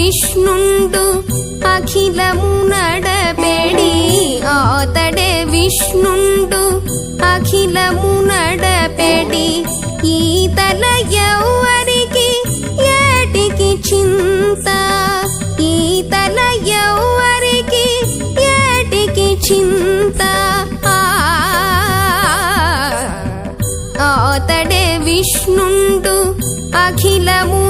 విష్ణుండు అఖిలము నడపెడి ఆతడే విష్ణుండు అఖిలము నడపెడి ఈతల ఎవ్వరికి ఏటికి చింత? ఈతల ఎవ్వరికి ఏటికి చింత? ఆతడే విష్ణుండు అఖిలము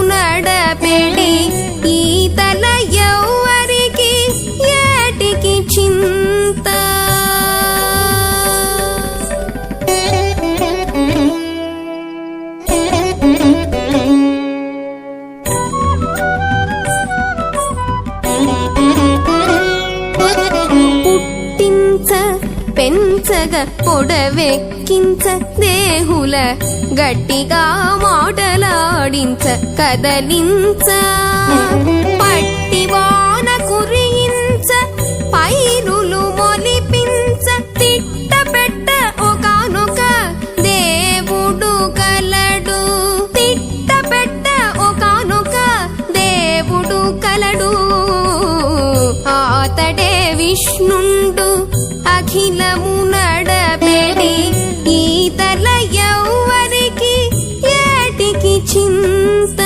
పెంచగ పొడవెక్కించ దేహుల గట్టిగా మాటలాడించ కదలించ. పట్టివాన కురించ పైరులు మొలిపించ తిట్ట పెట్ట ఒకనొక దేవుడు కలడు. తిట్ట పెట్ట ఒకనొక దేవుడు కలడు. ఆతడే విష్ణుండు అఖిలము నడబెడి ఈతల ఎవ్వరికి ఏటికి చింత?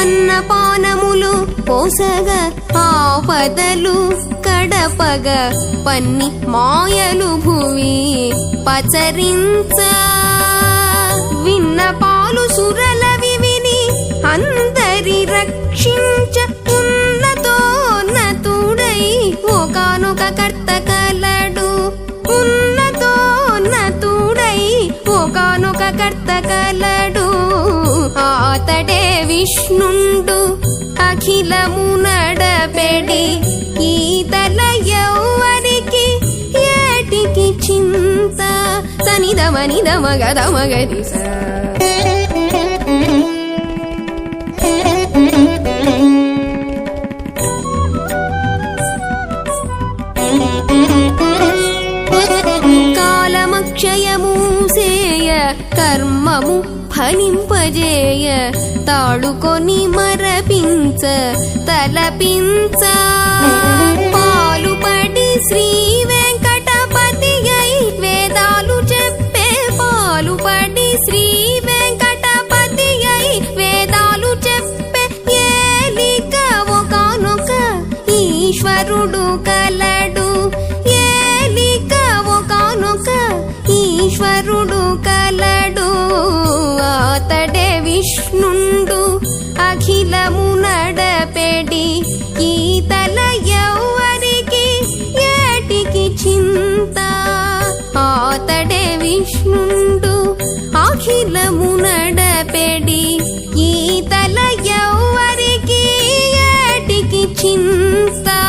అన్నపానములు పోసగ ఆపదలు. కడపగ పన్ని మాయలు భువి పచరించ. విన్న పాలు సురల విని అందరి రక్షించ. ఉన్నతోన్నతుడై ఒకనొక కర్త కలడు. ఉన్నతోన్నతుడై ఒకనొక కర్త కలడు. ఆతడే విష్ణుండు అఖిలము నడపెడి ఈతల ఎవ్వరికి ఏటికి చింత? సనిదమనిదమ గదమగది కాలమక్షయము సేయ కర్మము ఫలింపజేయ తాడుకొని మరపించ తలపించ. పాలుపడి శ్రీ వెంకటపతి అయి వేదాలు చెప్పే పాలుపడి శ్రీ వెంకటపతి అయి వేదాలు చెప్పే ఏలిక ఒకనొక ఈశ్వరుడు కలడు. ఏలిక ఒకనొక ఈశ్వరుడు కలడు. అతడే విష్ణుండు అఖిలము నడపెడి. ఈతల ఎవ్వరికి ఏటికి చింత? అతడే విష్ణుండు అఖిలము నడపెడి. ఈతల ఎవ్వరికి ఏటికి చింత?